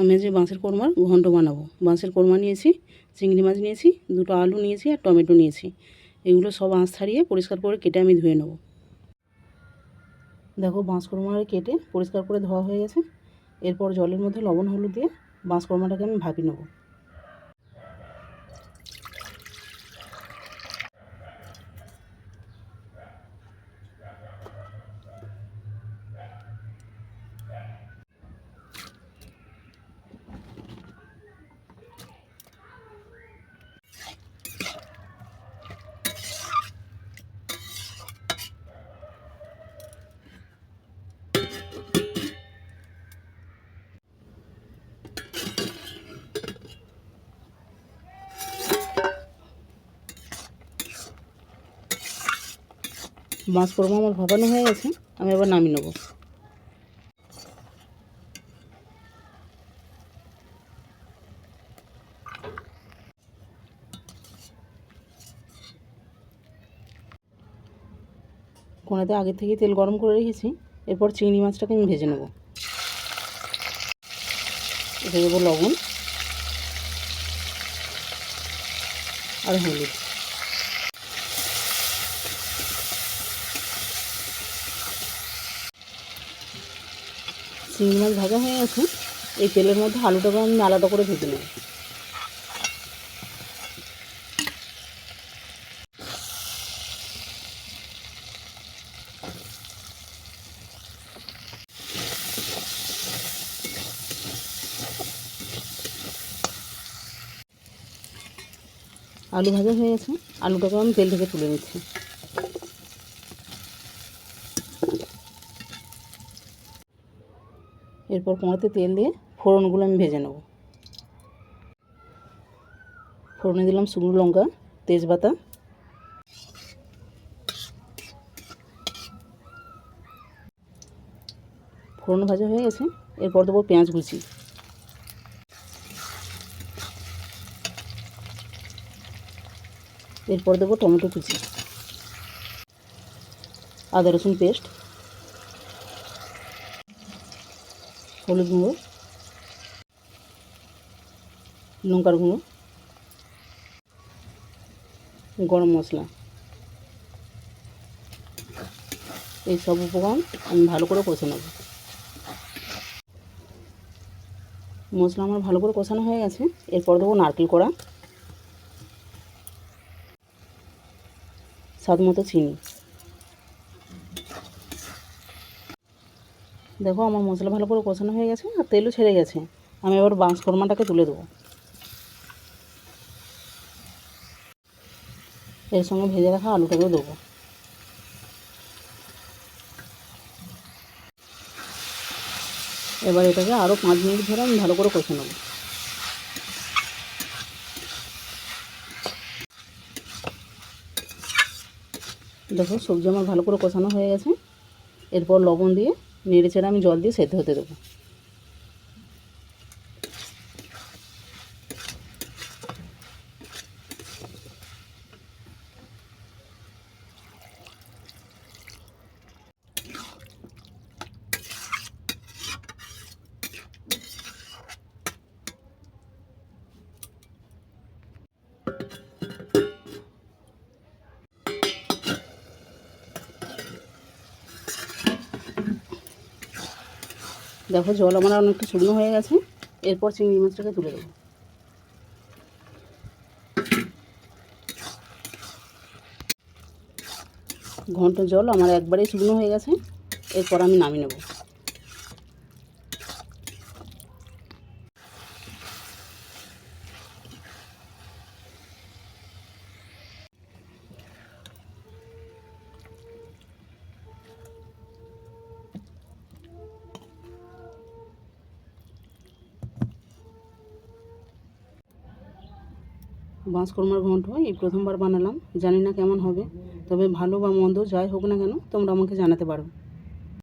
আমি যে বাঁশের কোরমার ঘন্ট বানাবো। বাঁশের কোরমা নিয়েছি, চিংড়ি মাছ নিয়েছি, দুটো আলু নিয়েছি আর টমেটো নিয়েছি। এগুলো সব আঁশ ছাড়িয়ে পরিষ্কার করে কেটে আমি ধুয়ে নেব। দেখো বাঁশ কোরমাটা কেটে পরিষ্কার করে ধোয়া হয়ে গেছে। এরপর জলের মধ্যে লবণ হলুদ দিয়ে বাঁশ কোরমাটাকে আমি ভাপি নেব। মাছ কোরমা আমার ভাপানো হয়ে গেছে, আমি এবার নামিয়ে নেব। কোনাতে আগে থেকে তেল গরম করে রেখেছি, এরপর চিংড়ি মাছটাকে আমি ভেজে নেব। এটা দেবো লবণ আর হলুদ। চিংড়ি মাছ ভাজা হয়ে গেছে, এই তেলের মধ্যে আলুটাকে আমি আলাদা করে ভেজে নেব। আলু ভাজা হয়ে গেছে আলুটাকে আমি তেল থেকে তুলে নিচ্ছি। এরপর কড়াতে তেল দিয়ে ফোড়নগুলো আমি ভেজে নেব। ফোড়নে দিলাম শুকনো লঙ্কা, তেজপাতা। ফোড়ন ভাজা হয়ে গেছে, এরপর দেবো পেঁয়াজ কুচি। এরপর দেবো টমেটো কুচি। আদা রসুন পেস্ট। হলুদ গুঁড়ো, লঙ্কার গুঁড়ো, গরম মশলা। এই সব উপকরণ আমি ভালো করে কষে নেব। মশলা আমার ভালো করে কষানো হয়ে গেছে। এরপর দেবো নারকেল কড়া স্বাদ মতো চিনি। দেখো আমার মশলা ভালো করে কষানো হয়ে গেছে আর তেলও ছেড়ে গেছে। আমি এবার বাঁশ কোরমাটাকে তুলে দেবো। এর সঙ্গে ভেজে রাখা আলুটাকেও দেবো। এবার এটাকে আরও পাঁচ মিনিট ধরে আমি ভালো করে কষে নেব। দেখো সবজি আমার ভালো করে কষানো হয়ে গেছে। এরপর লবণ দিয়ে নেড়ে চেড়ে আমি জল দিয়ে সেদ্ধ হতে দেবো। দেখো জল আমার অনেকটা শুকনো হয়ে গেছে, এরপর চিংড়ি মাছটাকে তুলে দেবো। ঘন্ট জল আমার একবারেই শুকনো হয়ে গেছে, এরপর আমি নামিয়ে নেব। বাঁশ ঘণ্ট ঘন্ট এই প্রথমবার বানালাম। জানি না কেমন হবে, তবে ভালো বা মন্দ যাই হোক না কেন, তোমরা আমাকে জানাতে পারো।